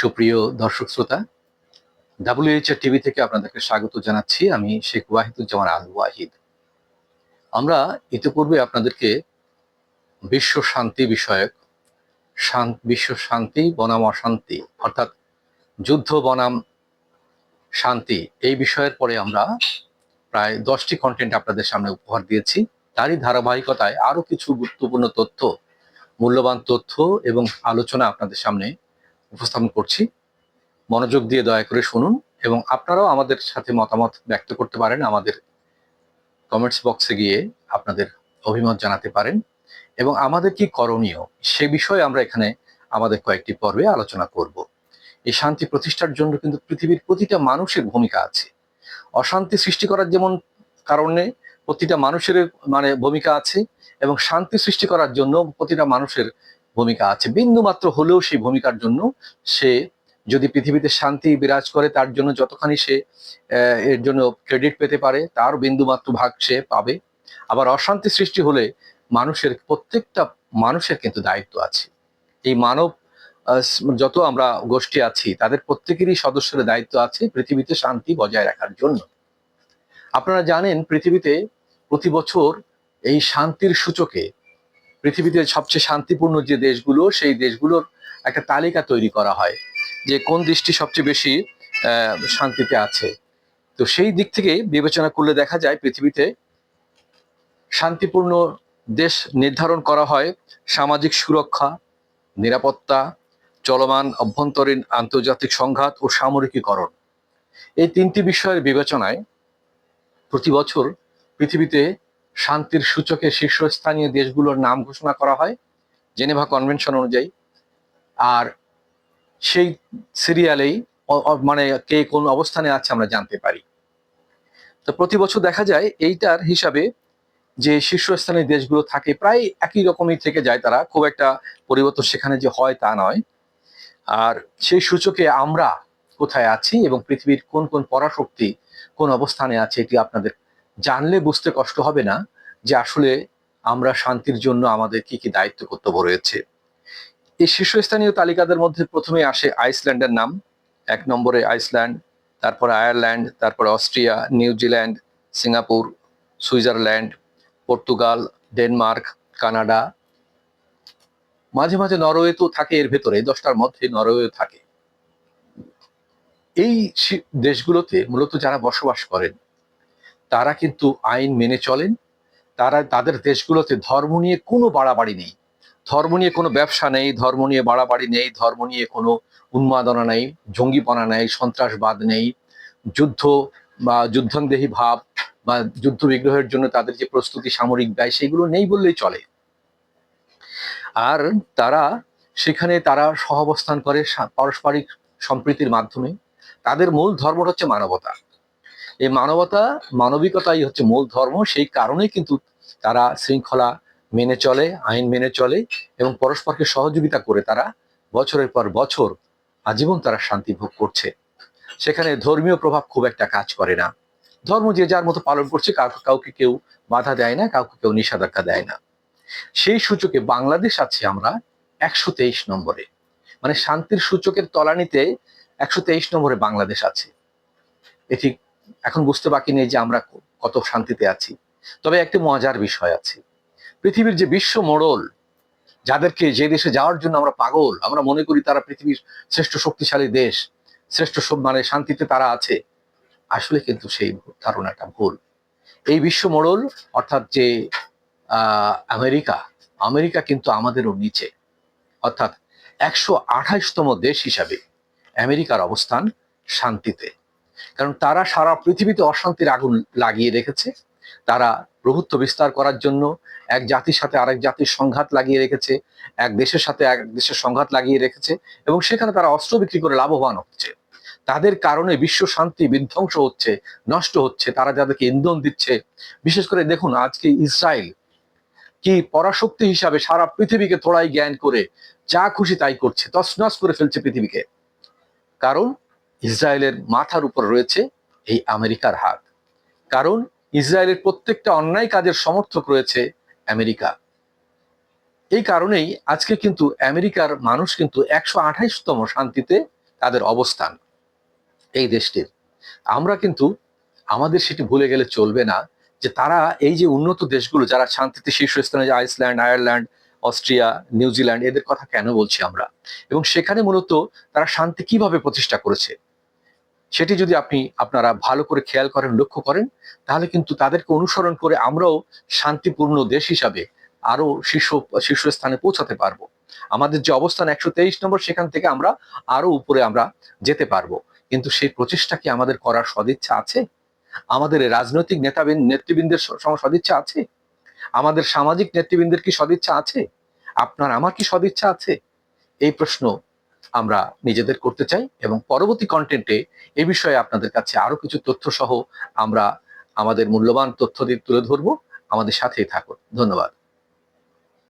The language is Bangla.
সুপ্রিয় দর্শক শ্রোতা ডাব্লিউএইচআর টিভি থেকে আপনাদেরকে স্বাগত জানাচ্ছি। আমি শেখ ওয়াহিদুজ্জামান আল ওয়াহিদ আমরা ইতিপূর্বে আপনাদেরকে বিশ্ব শান্তি বিষয়ক বিশ্ব শান্তি বনাম অশান্তি, অর্থাৎ যুদ্ধ বনাম শান্তি, এই বিষয়ের পরে আমরা প্রায় দশটি কন্টেন্ট আপনাদের সামনে উপহার দিয়েছি। তারই ধারাবাহিকতায় আরও কিছু গুরুত্বপূর্ণ তথ্য, মূল্যবান তথ্য এবং আলোচনা আপনাদের সামনে উপস্থাপন করছি। মনোযোগ দিয়ে দয়া করে শুনুন এবং আপনারাও আমাদের সাথে মতামত ব্যক্ত করতে পারেন, আমাদের কমেন্টস বক্সে গিয়ে আপনাদের অভিমত জানাতে পারেন এবং আমাদের কি করণীয় সে বিষয়ে আমরা এখানে আমাদের কয়েকটি পর্বে আলোচনা করব। এই শান্তি প্রতিষ্ঠার জন্য কিন্তু পৃথিবীর প্রতিটা মানুষের ভূমিকা আছে। অশান্তি সৃষ্টি করার যেমন কারণে প্রতিটা মানুষের মানে ভূমিকা আছে এবং শান্তি সৃষ্টি করার জন্য প্রতিটা মানুষের ভূমিকা আছে। বিন্দু মাত্র হলেও সেই ভূমিকার জন্য সে যদি পৃথিবীতে শান্তি বিরাজ করে, তার জন্য যতখানি সে এর জন্য ক্রেডিট পেতে পারে, তার বিন্দু মাত্র ভাগ সে পাবে। আবার অশান্তি সৃষ্টি হলে মানুষের, প্রত্যেকটা মানুষের কিন্তু দায়িত্ব আছে। এই মানব যত আমরা গোষ্ঠী আছি, তাদের প্রত্যেকেরই সদস্যের দায়িত্ব আছে পৃথিবীতে শান্তি বজায় রাখার জন্য। আপনারা জানেন পৃথিবীতে প্রতি বছর এই শান্তির সূচকে পৃথিবীতে সবচেয়ে শান্তিপূর্ণ যে দেশগুলো, সেই দেশগুলোর একটা তালিকা তৈরি করা হয় যে কোন দেশটি সবচেয়ে বেশি শান্তিতে আছে। তো সেই দিক থেকে বিবেচনা করলে দেখা যায় পৃথিবীতে শান্তিপূর্ণ দেশ নির্ধারণ করা হয় সামাজিক সুরক্ষা, নিরাপত্তা, চলমান অভ্যন্তরীণ আন্তর্জাতিক সংঘাত ও সামরিকীকরণ। এই তিনটি বিষয়ের বিবেচনায় প্রতি বছর পৃথিবীতে শান্তির সূচকে শীর্ষস্থানীয় দেশগুলোর নাম ঘোষণা করা হয়, জেনেভা কনভেনশন অনুযায়ী। আর সেই সিরিয়ালেই মানে কে কোন অবস্থানে আছে আমরা জানতে পারি। তো প্রতি বছর দেখা যায় এইটার হিসাবে যে শীর্ষস্থানীয় দেশগুলো থাকে, প্রায় একই রকমই থেকে যায় তারা, খুব একটা পরিবর্তন সেখানে যে হয় তা নয়। আর সেই সূচকে আমরা কোথায় আছি এবং পৃথিবীর কোন কোন পরাশক্তি কোন অবস্থানে আছে এটি আপনাদের জানলে বুঝতে কষ্ট হবে না। যে আসলে আমরা শান্তির জন্য আমাদের কি কি দায়িত্ব কর্তব্য রয়েছে। এই শীর্ষস্থানীয় তালিকাদের মধ্যে প্রথমে আসে আইসল্যান্ডের নাম। এক নম্বরে আইসল্যান্ড, তারপরে আয়ারল্যান্ড, তারপরে Austria New Zealand Singapore, Switzerland, Portugal, Denmark, Canada. মাঝে মাঝে নরওয়ে তো থাকে এর ভেতরে দশটার মধ্যে নরওয়ে থাকে। এই দেশগুলোতে মূলত যারা বসবাস করেন, তারা কিন্তু আইন মেনে চলেন তারা তাদের দেশগুলোতে ধর্ম নিয়ে কোনো বাড়াবাড়ি নেই। ধর্ম নিয়ে কোনো ব্যবসা নেই, ধর্ম নিয়ে বাড়াবাড়ি নেই, ধর্ম নিয়ে কোনো উন্মাদনা নেই, জঙ্গিপনা নেই, সন্ত্রাসবাদ নেই। যুদ্ধ বা যুদ্ধংদেহী ভাব বা যুদ্ধ বিগ্রহের জন্য তাদের যে প্রস্তুতি, সামরিক ব্যয়, সেগুলো নেই বললেই চলে। আর তারা সেখানে তারা সহাবস্থান করে পারস্পরিক সম্প্রীতির মাধ্যমে। তাদের মূল ধর্মটা হচ্ছে মানবতা। এই মানবতা, মানবিকতাই হচ্ছে মূল ধর্ম, সেই কারণেই কিন্তু তারা শৃঙ্খলা মেনে চলে, আইন মেনে চলে এবং পরস্পরকে সহযোগিতা করে তারা বছরের পর বছর আজীবন তারা শান্তি ভোগ করছে। সেখানে ধর্মীয় প্রভাব খুব একটা কাজ করে না। ধর্ম যে যার মতো পালন করছে কাউকে কেউ বাধা দেয় না, কাউকে কেউ নিষেধাজ্ঞা দেয় না। সেই সূচকে বাংলাদেশ আছে আমরা একশো তেইশ নম্বরে। মানে শান্তির সূচকের তলানিতে একশো তেইশ নম্বরে বাংলাদেশ আছে। এটি এখন বুঝতে বাকি নেই যে আমরা কত শান্তিতে আছি। তবে একটি মজার বিষয় আছে। পৃথিবীর যে বিশ্ব মোড়ল, যাদেরকে যে দেশে যাওয়ার জন্য আমরা পাগল, আমরা মনে করি তারা পৃথিবীর শ্রেষ্ঠ শক্তিশালী দেশ, শ্রেষ্ঠ মানে শান্তিতে তারা আছে, আসলে কিন্তু সেই ধারণাটা ভুল। এই বিশ্ব মোড়ল, অর্থাৎ যে আমেরিকা আমেরিকা কিন্তু আমাদেরও নিচে। অর্থাৎ একশো আঠাশতম দেশ হিসাবে আমেরিকার অবস্থান শান্তিতে। কারণ তারা সারা পৃথিবীতে অশান্তির আগুন লাগিয়ে রেখেছে। তারা প্রভুত্ব বিস্তার করার জন্য এক জাতির সাথে আরেক জাতির সংঘাত লাগিয়ে রেখেছে, এক দেশের সাথে এক দেশের সংঘাত লাগিয়ে রেখেছে এবং সেখানে তারা অস্ত্র বিক্রি করে লাভবান হচ্ছে। তাদের কারণে বিশ্ব শান্তি বিধ্বংস হচ্ছে, নষ্ট হচ্ছে, তারা যাদেরকে ইন্ধন দিচ্ছে। বিশেষ করে দেখুন, আজকে ইসরায়েল কি পরাশক্তি হিসাবে সারা পৃথিবীকে তোড়াই জ্ঞান করে, যা খুশি তাই করছে, তছনছ করে ফেলছে পৃথিবীকে। কারণ ইসরায়েলের মাথার উপর রয়েছে এই আমেরিকার হাত। কারণ ইসরায়েলের প্রত্যেকটা অন্যায় কাজের সমর্থক রয়েছে আমেরিকা। এই কারণেই আজকে কিন্তু আমেরিকার মানুষ কিন্তু একশো আঠাইশতম শান্তিতে তাদের অবস্থান, এই দেশটির। আমরা কিন্তু আমাদের সেটি ভুলে গেলে চলবে না যে তারা এই যে উন্নত দেশগুলো যারা শান্তিতে শীর্ষস্থানে যে আইসল্যান্ড, আয়ারল্যান্ড, অস্ট্রিয়া, নিউজিল্যান্ড, এদের কথা কেন বলছি আমরা? এবং সেখানে মূলত তারা শান্তি কীভাবে প্রতিষ্ঠা করেছে? সেটি যদি আপনি আপনারা ভালো করে খেয়াল করেন, লক্ষ্য করেন, তাহলে কিন্তু তাদেরকে অনুসরণ করে আমরাও শান্তিপূর্ণ দেশ হিসাবে আরও শীর্ষ, শীর্ষস্থানে পৌঁছাতে পারব। আমাদের যে অবস্থান একশো তেইশ নম্বর, সেখান থেকে আমরা আরও উপরে আমরা যেতে পারব। কিন্তু সেই প্রচেষ্টা কি আমাদের করার সদিচ্ছা আছে? আমাদের রাজনৈতিক নেতাবিন, নেতৃবৃন্দের সদিচ্ছা আছে? আমাদের সামাজিক নেতৃবৃন্দের কি সদিচ্ছা আছে? আপনার, আমার কি সদিচ্ছা আছে? এই প্রশ্ন আমরা নিজেদের করতে চাই এবং পরবর্তী কন্টেন্টে এ বিষয়ে আপনাদের কাছে আরও কিছু তথ্য সহ আমরা আমাদের মূল্যবান তথ্য দিয়ে তুলে ধরবো। আমাদের সাথেই থাকুন। ধন্যবাদ।